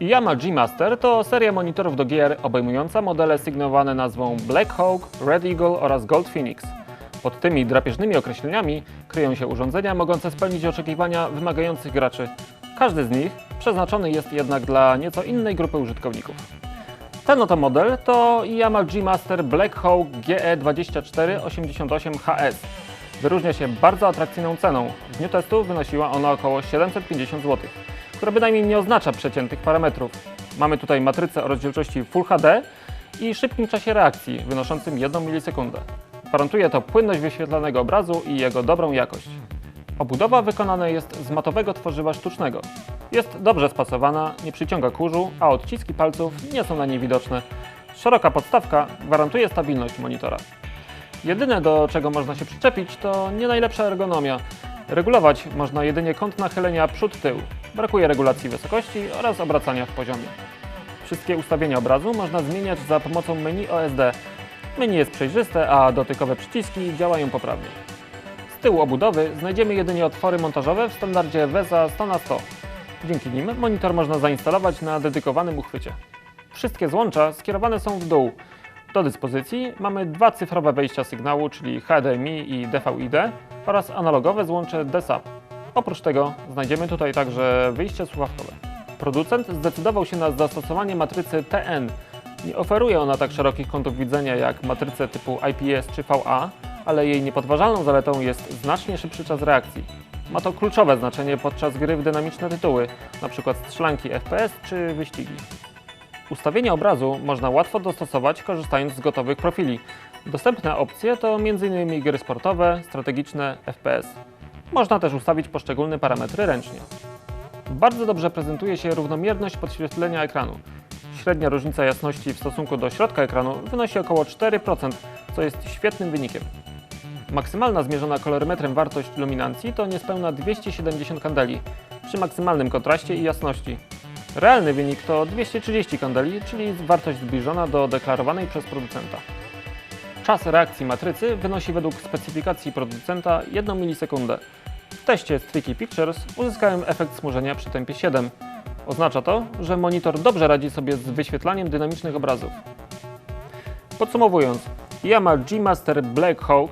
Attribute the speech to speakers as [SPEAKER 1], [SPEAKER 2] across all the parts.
[SPEAKER 1] Yamaha G-Master to seria monitorów do gier obejmująca modele sygnowane nazwą Black Hawk, Red Eagle oraz Gold Phoenix. Pod tymi drapieżnymi określeniami kryją się urządzenia mogące spełnić oczekiwania wymagających graczy. Każdy z nich przeznaczony jest jednak dla nieco innej grupy użytkowników. Ten oto model to Yamaha G-Master Black Hawk E GE2488HS. Wyróżnia się bardzo atrakcyjną ceną. W dniu testu wynosiła ona około 750 zł, która bynajmniej nie oznacza przeciętych parametrów. Mamy tutaj matrycę o rozdzielczości Full HD i szybkim czasie reakcji wynoszącym 1 milisekundę. Gwarantuje to płynność wyświetlanego obrazu i jego dobrą jakość. Obudowa wykonana jest z matowego tworzywa sztucznego. Jest dobrze spasowana, nie przyciąga kurzu, a odciski palców nie są na niej widoczne. Szeroka podstawka gwarantuje stabilność monitora. Jedyne do czego można się przyczepić to nie najlepsza ergonomia. Regulować można jedynie kąt nachylenia przód-tył. Brakuje regulacji wysokości oraz obracania w poziomie. Wszystkie ustawienia obrazu można zmieniać za pomocą menu OSD. Menu jest przejrzyste, a dotykowe przyciski działają poprawnie. Z tyłu obudowy znajdziemy jedynie otwory montażowe w standardzie VESA 100 na 100 Dzięki nim monitor można zainstalować na dedykowanym uchwycie. Wszystkie złącza skierowane są w dół. Do dyspozycji mamy dwa cyfrowe wejścia sygnału, czyli HDMI i DVI-D oraz analogowe złącze DSAP. Oprócz tego znajdziemy tutaj także wyjście słuchawkowe. Producent zdecydował się na zastosowanie matrycy TN. Nie oferuje ona tak szerokich kątów widzenia jak matryce typu IPS czy VA, ale jej niepodważalną zaletą jest znacznie szybszy czas reakcji. Ma to kluczowe znaczenie podczas gry w dynamiczne tytuły, np. strzelanki FPS czy wyścigi. Ustawienia obrazu można łatwo dostosować korzystając z gotowych profili. Dostępne opcje to m.in. gry sportowe, strategiczne, FPS. Można też ustawić poszczególne parametry ręcznie. Bardzo dobrze prezentuje się równomierność podświetlenia ekranu. Średnia różnica jasności w stosunku do środka ekranu wynosi około 4%, co jest świetnym wynikiem. Maksymalna zmierzona kolorymetrem wartość luminancji to niespełna 270 kandeli przy maksymalnym kontraście i jasności. Realny wynik to 230 kandeli, czyli wartość zbliżona do deklarowanej przez producenta. Czas reakcji matrycy wynosi według specyfikacji producenta 1 milisekundę. W teście z Tricky Pictures uzyskałem efekt smużenia przy tempie 7. Oznacza to, że monitor dobrze radzi sobie z wyświetlaniem dynamicznych obrazów. Podsumowując, Yamaha G-Master Black Hawk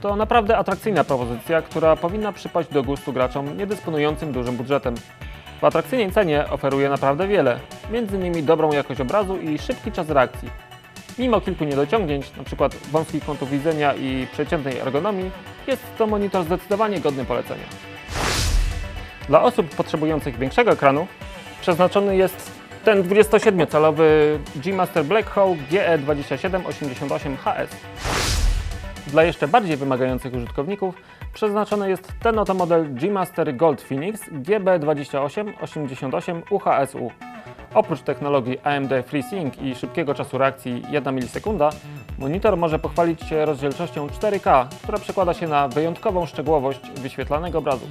[SPEAKER 1] to naprawdę atrakcyjna propozycja, która powinna przypaść do gustu graczom niedysponującym dużym budżetem. W atrakcyjnej cenie oferuje naprawdę wiele, m.in. dobrą jakość obrazu i szybki czas reakcji. Mimo kilku niedociągnięć, np. wąskich kątów widzenia i przeciętnej ergonomii, jest to monitor zdecydowanie godny polecenia. Dla osób potrzebujących większego ekranu przeznaczony jest ten 27-calowy G-Master Black Hawk E GE2788HS. Dla jeszcze bardziej wymagających użytkowników przeznaczony jest ten oto model G-Master Gold Phoenix GB2888 UHSU. Oprócz technologii AMD FreeSync i szybkiego czasu reakcji 1 milisekunda, monitor może pochwalić się rozdzielczością 4K, która przekłada się na wyjątkową szczegółowość wyświetlanego obrazu.